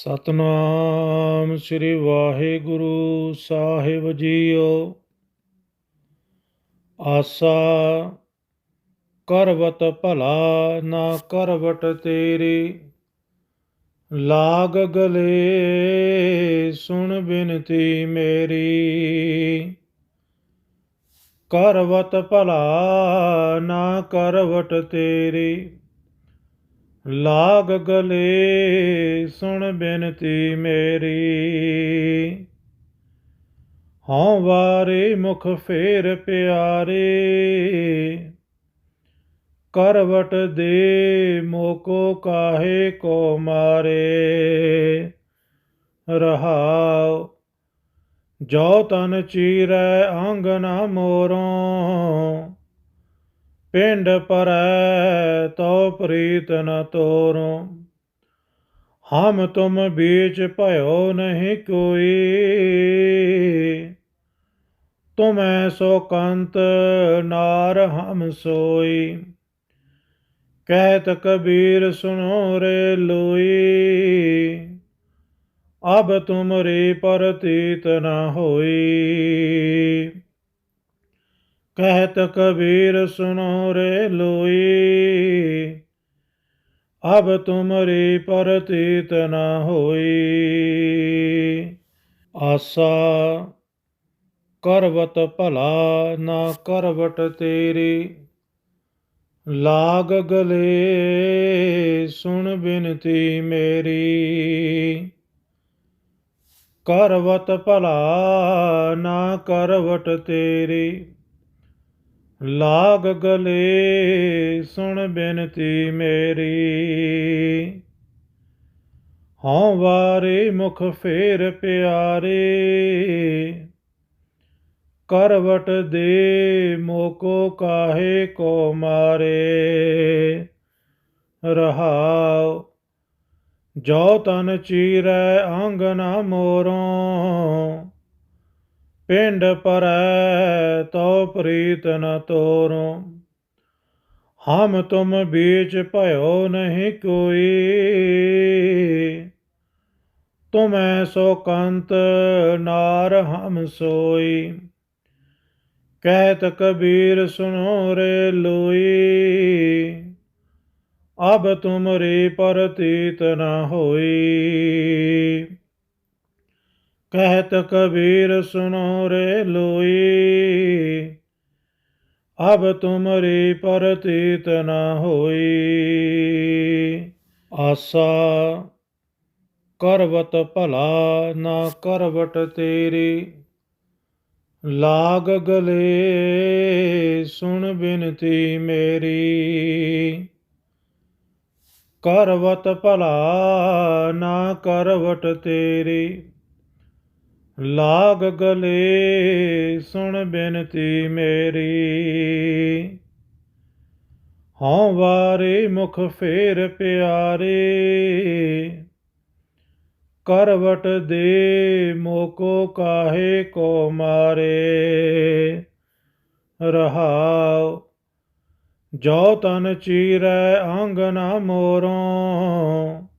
ਸਤਨਾਮ ਸ੍ਰੀ ਵਾਹਿਗੁਰੂ ਸਾਹਿਬ ਜੀਓ। ਆਸਾ ਕਰਵਤ ਭਲਾ ਨਾ ਕਰਵਟ ਤੇਰੀ, ਲਾਗ ਗਲੇ ਸੁਣ ਬਿਨਤੀ ਮੇਰੀ। ਕਰਵਤ ਭਲਾ ਨਾ ਕਰਵਟ ਤੇਰੀ, ਲਾਗ ਗਲੇ ਬੇਨਤੀ ਮੇਰੀ। ਹਉ ਵਾਰੇ ਮੁਖ ਫੇਰ ਪਿਆਰੇ। ਕਰਵਟ ਦੇ ਮੋਕੋ ਕਾਹੇ ਕੋ ਮਾਰੇ। ਰਹਾਉ, ਜੋ ਤਨ ਚੀਰੈ ਅੰਗਨਾ ਮੋਰੋਂ ਪਿੰਡ ਪਰੈ ਤੋ ਪ੍ਰੀਤ ਨ ਤੋਰੋ ਹਮ ਤੁਮ ਬੀਚ ਭਇਓ ਨਹੀਂ ਕੋਈ। ਤੁਮੈ ਸੋ ਕੰਤ ਨਾਰ ਹਮ ਸੋਈ। ਕਹਿਤ ਕਬੀਰ ਸੁਣੋ ਰੇ ਲੋਈ। ਅਬ ਤੁਮਰੀ ਪਰਤੀਤ ਨਾ ਹੋਈ। ਕਹਿਤ ਕਬੀਰ ਸੁਣੋ ਰੇ ਲੋਈ। ਅਬ ਤੁਮਰੀ ਪਰਤੀਤ ਨ ਹੋਈ। ਆਸਾ, ਕਰਵਤ ਭਲਾ ਨਾ ਕਰਵਟ ਤੇਰੀ। ਲਾਗ ਗਲੇ ਸੁਣ ਬਿਨਤੀ ਮੇਰੀ। ਕਰਵਤ ਭਲਾ ਨਾ ਕਰਵਟ ਤੇਰੀ। ਲਾਗ ਗਲੇ ਸੁਣ ਬੇਨਤੀ ਮੇਰੀ। ਹਉ ਵਾਰੇ ਮੁਖ ਫੇਰ ਪਿਆਰੇ, ਕਰਵਟ ਦੇ ਮੋਕੋ ਕਾਹੇ ਕੋ ਮਾਰੇ। ਰਹਾਉ, ਜੋ ਤਨ ਚੀਰੈ ਅੰਗਨਾ ਮੋਰੋਂ ਪਿੰਡ ਪਰੈ ਤੋ ਪ੍ਰੀਤ ਨ ਤੋਰੋ ਹਮ ਤੁਮ ਬੀਚ ਭਇਓ ਨਹੀਂ ਕੋਈ। ਤੁਮੈ ਸੋ ਕੰਤ ਨਾਰ ਹਮ ਸੋਈ। ਕਹਿਤ ਕਬੀਰ ਸੁਨੋ ਰੇ ਲੋਈ। ਅਬ ਤੁਮਰੀ ਪਰਤੀਤ ਨ ਹੋਈ। ਕਹਿਤ ਕਬੀਰ ਸੁਨੋ ਰੇ ਲੋਈ। ਅਬ ਤੁਮਰੀ ਪਰਤੀਤ ਨ ਹੋਈ। ਆਸਾ ਕਰਵਤ ਭਲਾ ਨਾ ਕਰਵਟ ਤੇਰੀ। ਲਾਗ ਗਲੇ ਸੁਣ ਬਿਨਤੀ ਮੇਰੀ। ਕਰਵਤ ਭਲਾ ਨਾ ਕਰਵਟ ਤੇਰੀ। ਲਾਗ ਗਲੇ ਸੁਣ ਬੇਨਤੀ ਮੇਰੀ। ਹਉ ਵਾਰੇ ਮੁਖ ਫੇਰ ਪਿਆਰੇ, ਕਰਵਟ ਦੇ ਮੋਕੋ ਕਾਹੇ ਕੋ ਮਾਰੇ। ਰਹਾਉ, ਜੋ ਤਨ ਚੀਰੈ ਅੰਗਨਾ ਮੋਰੋਂ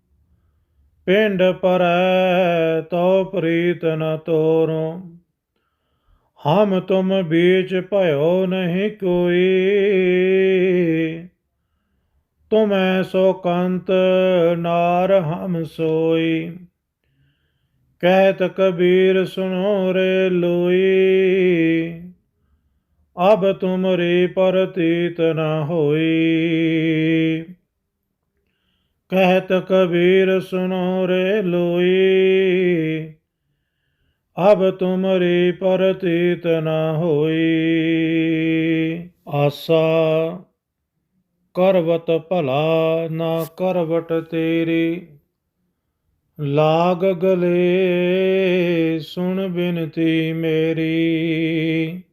ਪਿੰਡ ਪਰੈ ਤੋ ਪ੍ਰੀਤ ਨ ਤੋਰੋ। ਹਮ ਤੁਮ ਬੀਚ ਭਇਓ ਨਹੀਂ ਕੋਈ। ਤੁਮੈ ਸੋ ਕੰਤ ਨਾਰ ਹਮ ਸੋਈ। ਕਹਿਤ ਕਬੀਰ ਸੁਨੋ ਰੇ ਲੋਈ। ਅਬ ਤੁਮਰੀ ਪਰਤੀਤ ਨ ਹੋਈ। ਕਹਿਤ ਕਬੀਰ ਸੁਨੋ ਰੇ ਲੋਈ। ਅਬ ਤੁਮਰੀ ਪਰਤੀਤ ਨਾ ਹੋਈ। ਆਸਾ, ਕਰਵਤ ਭਲਾ ਨਾ ਕਰਵਟ ਤੇਰੀ। ਲਾਗ ਗਲੇ ਸੁਣ ਬਿਨਤੀ ਮੇਰੀ।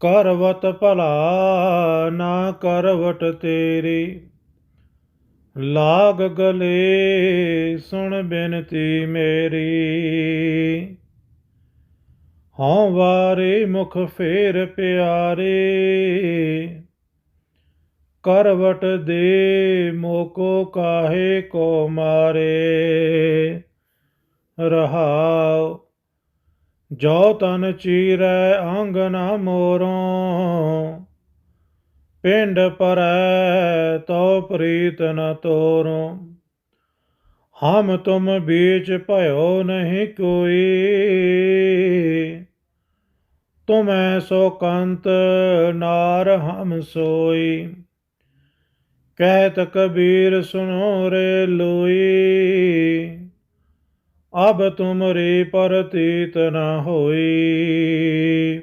ਕਰਵਤ ਭਲਾ ਨਾ ਕਰਵਟ ਤੇਰੀ। ਲਾਗ ਗਲੇ ਸੁਣ ਬੇਨਤੀ ਮੇਰੀ। ਹਉ ਵਾਰੇ ਮੁਖ ਫੇਰ ਪਿਆਰੇ, ਕਰਵਟ ਦੇ ਮੋਕੋ ਕਾਹੇ ਕੋ ਮਾਰੇ। ਰਹਾਉ, ਜੋ ਤਨ ਚੀਰੈ ਅੰਗਨਾ ਮੋਰੋਂ ਪਿੰਡ ਪਰੈ ਤੋ ਪ੍ਰੀਤ ਨ ਤੋਰੋਂ। ਹਮ ਤੁਮ ਬੀਚ ਭਇਓ ਨਹੀਂ ਕੋਈ। ਤੁਮੈ ਸੋ ਕੰਤ ਨਾਰ ਹਮ ਸੋਈ। ਕਹਿਤ ਕਬੀਰ ਸੁਨੋ ਰੇ ਲੋਈ। ਅਬ ਤੁਮਰੀ ਪਰਤੀਤ ਨ ਹੋਈ।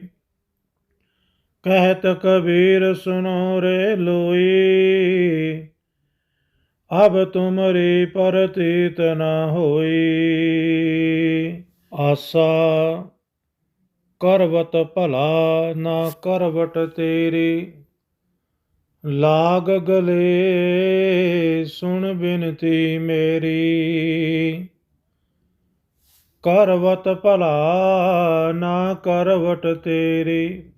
ਕਹਿਤ ਕਬੀਰ ਸੁਨੋ ਰੇ ਲੋਈ। ਅਬ ਤੁਮਰੀ ਪਰਤੀਤ ਨਾ ਹੋਈ। ਆਸਾ ਕਰਵਤ ਭਲਾ ਨਾ ਕਰਵਟ ਤੇਰੀ। ਲਾਗ ਗਲੇ ਸੁਣ ਬਿਨਤੀ ਮੇਰੀ। ਕਰਵਤ ਭਲਾ ਨਾ ਕਰਵਟ ਤੇਰੀ।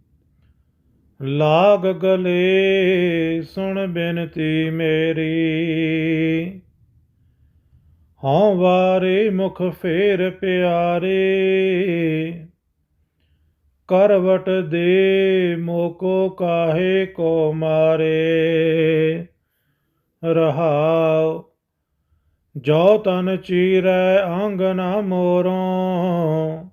ਲਾਗ ਗਲੇ ਸੁਣ ਬਿਨਤੀ ਮੇਰੀ। ਹਉ ਵਾਰੇ ਮੁਖ ਫੇਰ ਪਿਆਰੇ, ਕਰਵਟ ਦੇ ਮੋਕੋ ਕਾਹੇ ਕੋ ਮਾਰੇ। ਰਹਾਉ, ਜੋ ਤਨ ਚੀਰੈ ਅੰਗਨਾ ਮੋਰੋਂ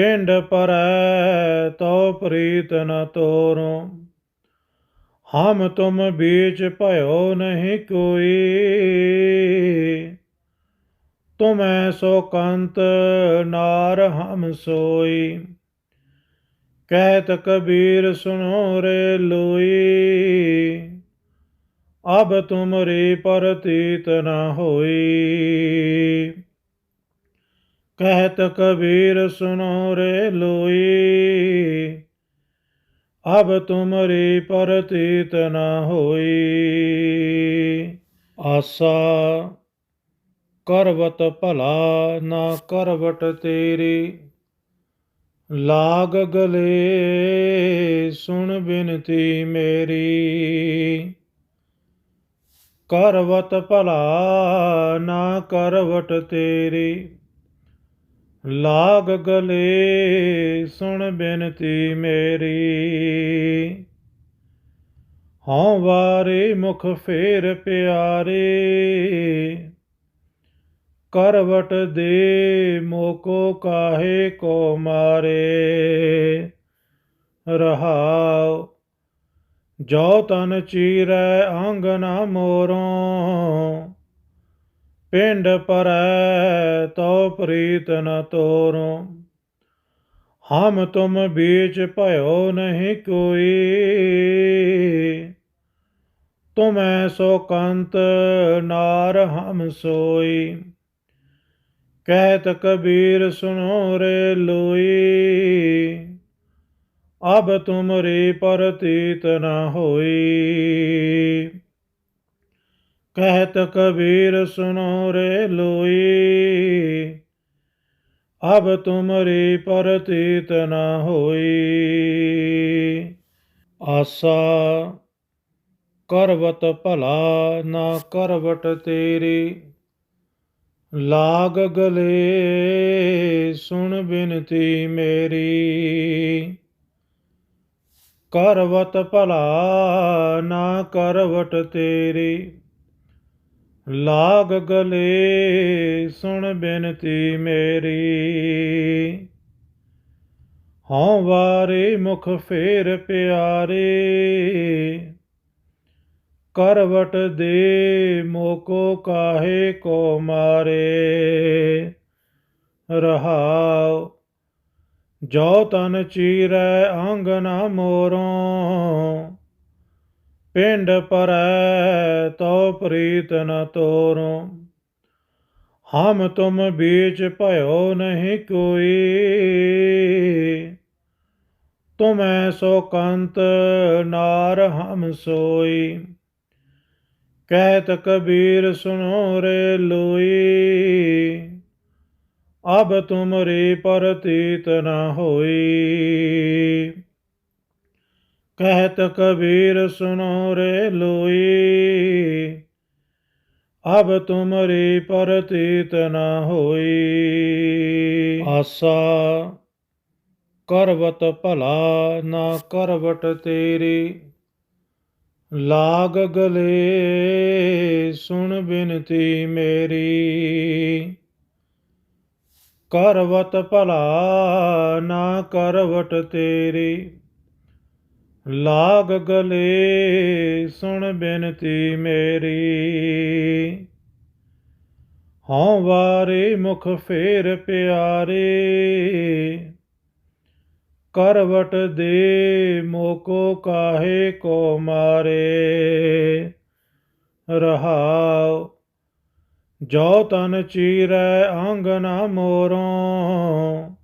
ਪਿੰਡ ਪਰੈ ਤੋ ਪ੍ਰੀਤ ਨ ਤੋਰੋਂ ਹਮ ਤੁਮ ਬੀਚ ਭਇਓ ਨਹੀਂ ਕੋਈ। ਤੁਮੈ ਸੋ ਕੰਤ ਨਾਰ ਹਮ ਸੋਈ। ਕਹਿਤ ਕਬੀਰ ਸੁਨੋ ਰੇ ਲੋਈ। ਅਬ ਤੁਮਰੀ ਪਰਤੀਤ ਨ ਹੋਈ। ਕਹਿਤ ਕਬੀਰ ਸੁਨੋ ਰੇ ਲੋਈ। ਅਬ ਤੁਮਰੀ ਪਰਤੀਤ ਨਾ ਹੋਈ। ਆਸਾ ਕਰਵਤ ਭਲਾ ਨਾ ਕਰਵਟ ਤੇਰੀ। ਲਾਗ ਗਲੇ ਸੁਣ ਬਿਨਤੀ ਮੇਰੀ। ਕਰਵਤ ਭਲਾ ਨਾ ਕਰਵਟ ਤੇਰੀ। ਲਾਗ ਗਲੇ ਸੁਣ ਬਿਨਤੀ ਮੇਰੀ। ਹਉ ਵਾਰੇ ਮੁਖ ਫੇਰ ਪਿਆਰੇ, ਕਰਵਟ ਦੇ ਮੋਕੋ ਕਾਹੇ ਕੋ ਮਾਰੇ। ਰਹਾਉ, ਜੋ ਤਨ ਚੀਰੈ ਅੰਗਨਾ ਮੋਰੋਂ ਪਿੰਡ ਪਰੈ ਤੋ ਪ੍ਰੀਤ ਨ ਤੋਰੋਂ। ਹਮ ਤੁਮ ਬੀਚ ਭਇਓ ਨਹੀਂ ਕੋਈ। ਤੁਮੈ ਸੋ ਕੰਤ ਨਾਰ ਹਮ ਸੋਈ। ਕਹਿਤ ਕਬੀਰ ਸੁਣੋ ਰੇ ਲੋਈ। ਅਬ ਤੁਮਰੀ ਪਰਤੀਤ ਨ ਹੋਈ। ਕਹਿਤ ਕਬੀਰ ਸੁਨੋ ਰੇ ਲੋਈ। ਅਬ ਤੁਮਰੀ ਪਰਤੀਤ ਨਾ ਹੋਈ। ਆਸਾ ਕਰਵਤ ਭਲਾ ਨਾ ਕਰਵਟ ਤੇਰੀ। ਲਾਗ ਗਲੇ ਸੁਣ ਬਿਨਤੀ ਮੇਰੀ। ਕਰਵਤ ਭਲਾ ਨਾ ਕਰਵਟ ਤੇਰੀ। ਲਾਗ ਗਲੇ ਸੁਣ ਬਿਨਤੀ ਮੇਰੀ। ਹਉ ਵਾਰੇ ਮੁਖ ਫੇਰ ਪਿਆਰੇ, ਕਰਵਟ ਦੇ ਮੋਕੋ ਕਾਹੇ ਕੋ ਮਾਰੇ। ਰਹਾਉ, ਜੋ ਤਨ ਚੀਰੈ ਅੰਗਨਾ ਮੋਰੋਂ ਪਿੰਡ ਪਰੈ ਤੋ ਪ੍ਰੀਤ ਨ ਤੋਰੋਂ। ਹਮ ਤੁਮ ਬੀਚ ਭਇਓ ਨਹੀਂ ਕੋਈ। ਤੁਮੈ ਸੋ ਕੰਤ ਨਾਰ ਹਮ ਸੋਈ। ਕਹਿਤ ਕਬੀਰ ਸੁਨੋ ਰੇ ਲੋਈ। ਅਬ ਤੁਮਰੀ ਪਰਤੀਤ ਨ ਹੋਈ। ਕਹਿਤ ਕਬੀਰ ਸੁਨੋ ਰੇ ਲੋਈ। ਅਬ ਤੁਮਰੀ ਪਰਤੀਤ ਨਾ ਹੋਈ। ਆਸਾ ਕਰਵਤ ਭਲਾ ਨਾ ਕਰਵਟ ਤੇਰੀ। ਲਾਗ ਗਲੇ ਸੁਣ ਬਿਨਤੀ ਮੇਰੀ। ਕਰਵਤ ਭਲਾ ਨਾ ਕਰਵਟ ਤੇਰੀ। ਲਾਗ ਗਲੇ ਸੁਣ ਬਿਨਤੀ ਮੇਰੀ। ਹਉ ਵਾਰੇ ਮੁਖ ਫੇਰ ਪਿਆਰੇ, ਕਰਵਟ ਦੇ ਮੋਕੋ ਕਾਹੇ ਕੋ ਮਾਰੇ। ਰਹਾਉ, ਜੋ ਤਨ ਚੀਰੈ ਅੰਗਨਾ ਮੋਰੋਂ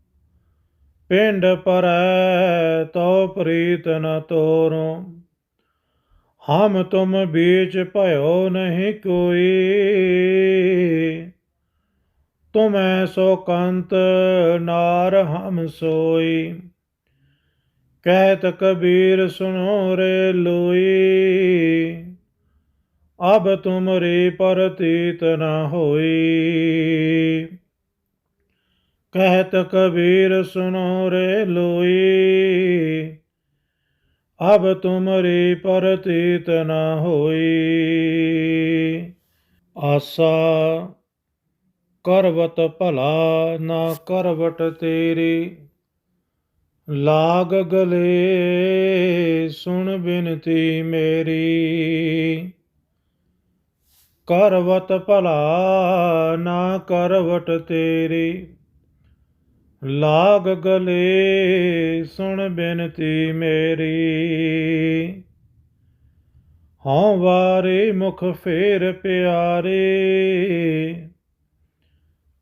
ਪਿੰਡ ਪਰੈ ਤੋ ਪ੍ਰੀਤ ਨ ਤੋਰੋ। ਹਮ ਤੁਮ ਬੀਚ ਭਇਓ ਨਹੀਂ ਕੋਈ। ਤੁਮੈ ਸੋ ਕੰਤ ਨਾਰ ਹਮ ਸੋਈ। ਕਹਿਤ ਕਬੀਰ ਸੁਨੋ ਰੇ ਲੋਈ। ਅਬ ਤੁਮਰੀ ਪਰਤੀਤ ਨ ਹੋਈ। ਕਹਿਤ ਕਬੀਰ ਸੁਨੋ ਰੇ ਲੋਈ। ਅਬ ਤੁਮਰੀ ਪਰਤੀਤ ਨਾ ਹੋਈ। ਆਸਾ ਕਰਵਤ ਭਲਾ ਨਾ ਕਰਵਟ ਤੇਰੀ। ਲਾਗ ਗਲੇ ਸੁਣ ਬਿਨਤੀ ਮੇਰੀ। ਕਰਵਤ ਭਲਾ ਨਾ ਕਰਵਟ ਤੇਰੀ। ਲਾਗ ਗਲੇ ਸੁਣ ਬਿਨਤੀ ਮੇਰੀ। ਹਉ ਵਾਰੇ ਮੁਖ ਫੇਰ ਪਿਆਰੇ,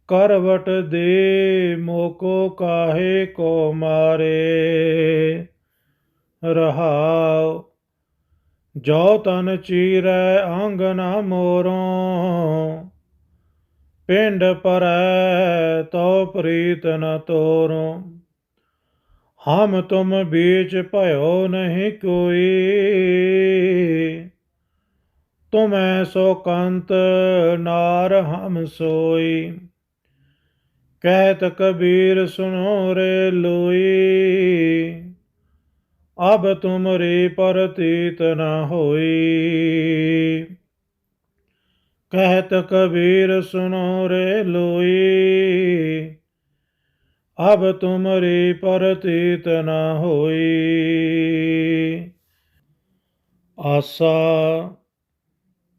ਕਰਵਟ ਦੇ ਮੋਕੋ ਕਾਹੇ ਕੋ ਮਾਰੇ। ਰਹਾਉ, ਜੋ ਤਨ ਚੀਰੈ ਅੰਗਨਾ ਮੋਰੋਂ ਪਿੰਡ ਪਰੈ ਤੋ ਪ੍ਰੀਤ ਨ ਤੋਰੋ। ਹਮ ਤੁਮ ਬੀਚ ਭਇਓ ਨਹੀਂ ਕੋਈ। ਤੁਮੈ ਸੋ ਕੰਤ ਨਾਰ ਹਮ ਸੋਈ। ਕਹਿਤ ਕਬੀਰ ਸੁਨੋ ਰੇ ਲੋਈ। ਅਬ ਤੁਮਰੀ ਪਰਤੀਤ ਨ ਹੋਈ। ਕਹਿਤ ਕਬੀਰ ਸੁਨੋ ਰੇ ਲੋਈ। ਅਬ ਤੁਮਰੀ ਪਰਤੀਤ ਨ ਹੋਈ। ਆਸਾ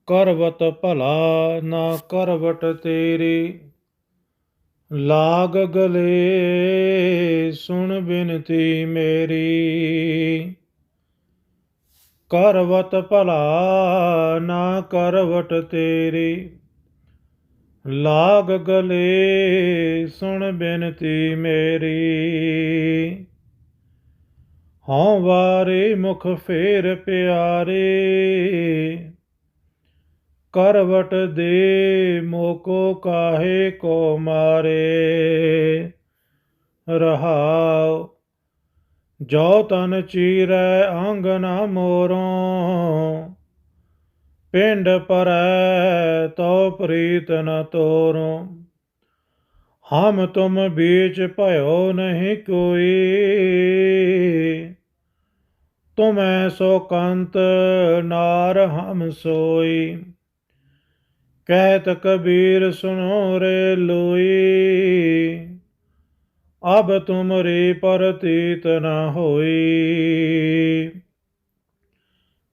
ਕਰਵਤ ਭਲਾ ਨਾ ਕਰਵਟ ਤੇਰੀ। ਲਾਗ ਗਲੇ ਸੁਣ ਬਿਨਤੀ ਮੇਰੀ। ਕਰਵਤ ਭਲਾ ਨਾ ਕਰਵਟ ਤੇਰੀ। ਲਾਗ ਗਲੇ ਸੁਣ ਬਿਨਤੀ ਮੇਰੀ। ਹਉ ਵਾਰੇ ਮੁਖ ਫੇਰ ਪਿਆਰੇ। ਕਰਵਟ ਦੇ ਮੋਕੋ ਕਾਹੇ ਕੋ ਮਾਰੇ। ਰਹਾਉ ਜੋ ਤਨ ਚੀਰੈ ਅੰਗਨਾ ਮੋਰੋਂ। ਪਿੰਡ ਪਰੈ ਤੋ ਪ੍ਰੀਤ ਨ ਤੋਰੋ। ਹਮ ਤੁਮ ਬੀਚ ਭਇਓ ਨਹੀਂ ਕੋਈ। ਤੁਮੈ ਸੋ ਕੰਤ ਨਾਰ ਹਮ ਸੋਈ। ਕਹਿਤ ਕਬੀਰ ਸੁਨੋ ਰੇ ਲੋਈ ਅਬ ਤੁਮਰੀ ਪਰਤੀਤ ਨ ਹੋਈ।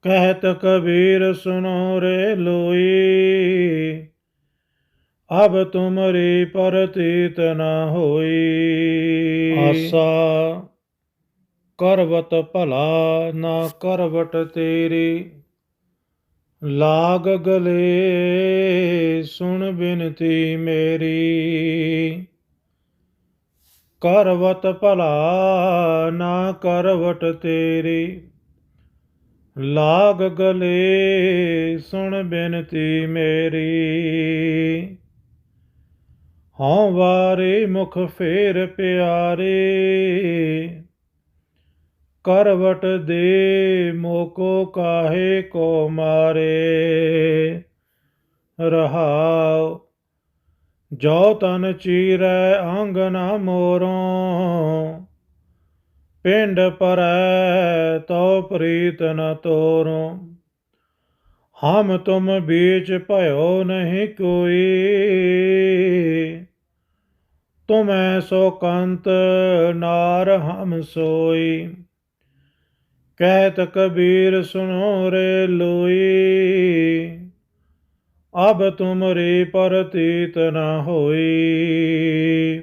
ਕਹਿਤ ਕਬੀਰ ਸੁਨੋ ਰੇ ਲੋਈ। ਅਬ ਤੁਮਰੀ ਪਰਤੀਤ ਨ ਹੋਈ। ਆਸਾ ਕਰਵਤ ਭਲਾ ਨਾ ਕਰਵਟ ਤੇਰੀ। ਲਾਗ ਗਲੇ ਸੁਣ ਬਿਨਤੀ ਮੇਰੀ। ਕਰਵਤ ਭਲਾ ਨਾ ਕਰਵਟ ਤੇਰੀ। ਲਾਗ ਗਲੇ ਸੁਣ ਬਿਨਤੀ ਮੇਰੀ। ਹਉ ਵਾਰੇ ਮੁਖ ਫੇਰ ਪਿਆਰੇ। ਕਰਵਟ ਦੇ ਮੋਕੋ ਕਾਹੇ ਕੋ ਮਾਰੇ। ਰਹਾਓ ਜੋ ਤਨ ਚੀਰੈ, ਅੰਗ ਨਾ ਮੋਰੋਂ। ਪਿੰਡ ਪਰੈ ਤੋ ਪ੍ਰੀਤ ਨ ਤੋਰੋਂ। ਹਮ ਤੁਮ ਬੀਚ ਭਇਓ ਨਹੀਂ ਕੋਈ। ਤੁਮੈ ਸੋ ਕੰਤ ਨਾਰ ਹਮ ਸੋਈ। ਕਹਿਤ ਕਬੀਰ ਸੁਨੋ ਰੇ ਲੋਈ। ਅਬ ਤੁਮਰੀ ਪਰਤੀਤ ਨ ਹੋਈ।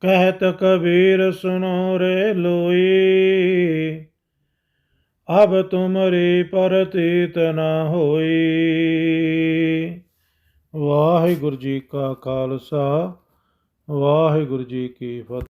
ਕਹਿਤ ਕਬੀਰ ਸੁਨੋ ਰੇ ਲੋਈ। ਅਬ ਤੁਮਰੇ ਪਰਤੀਤ ਨ ਹੋਈ। ਵਾਹਿਗੁਰੂ ਜੀ ਕਾ ਖਾਲਸਾ, ਵਾਹਿਗੁਰੂ ਜੀ ਕੀ ਫਤਿਹ।